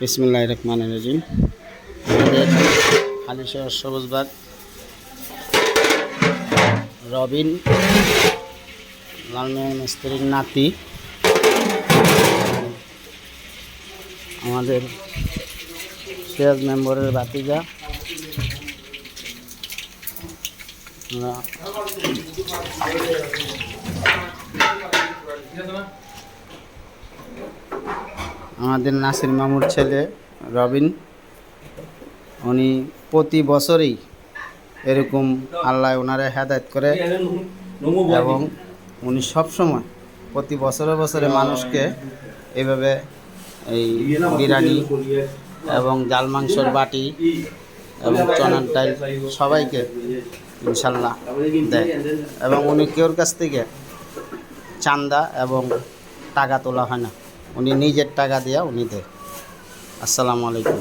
বিসমুল্লাহ রহমান রাজিম আমাদের হালিশহর সবুজবাগ রবিন লালমিয়া মিস্ত্রির নাতি। আমাদের সিরাজ মেম্বরের বাতিজা আমরা আমাদের নাসির মামুর ছেলে রবিন, উনি প্রতি বছরই এরকম আল্লাহ ওনারে হেদায়ত করে এবং উনি সবসময় প্রতি বছরে বছরে মানুষকে এইভাবে এই বিরিয়ানি এবং জাল মাংসর বাটি এবং চনার ডাল সবাইকে ইনশাল্লাহ দেয় এবং উনি কেউর কাছ থেকে চান্দা এবং টাকা তোলা হয় না। উনি নিজের টাকা দিয়া উনি দেয়। আসসালামু আলাইকুম।